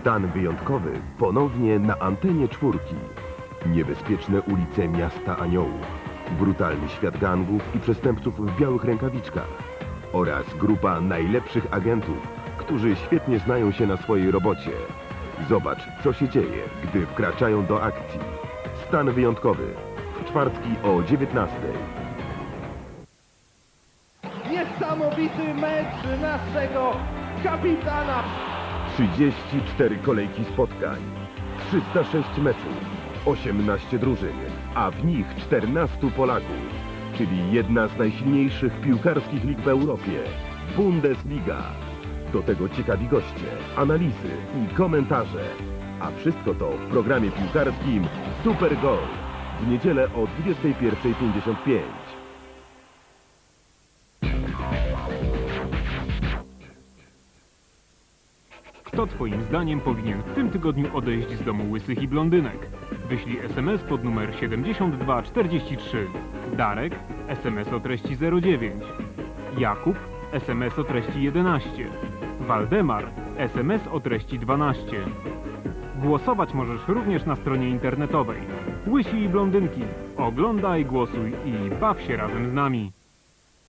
Stan wyjątkowy ponownie na antenie czwórki. Niebezpieczne ulice miasta aniołów. Brutalny świat gangów i przestępców w białych rękawiczkach. Oraz grupa najlepszych agentów, którzy świetnie znają się na swojej robocie. Zobacz, co się dzieje, gdy wkraczają do akcji. Stan wyjątkowy. W czwartki o 19. Niesamowity mecz naszego kapitana 34 kolejki spotkań, 306 meczów, 18 drużyn, a w nich 14 Polaków, czyli jedna z najsilniejszych piłkarskich lig w Europie, Bundesliga. Do tego ciekawi goście, analizy i komentarze. A wszystko to w programie piłkarskim Super Gol w niedzielę o 21.55. Kto twoim zdaniem powinien w tym tygodniu odejść z domu łysych i blondynek? Wyślij SMS pod numer 7243. Darek SMS o treści 09. Jakub SMS o treści 11. Waldemar SMS o treści 12. Głosować możesz również na stronie internetowej. Łysi i blondynki. Oglądaj, głosuj i baw się razem z nami.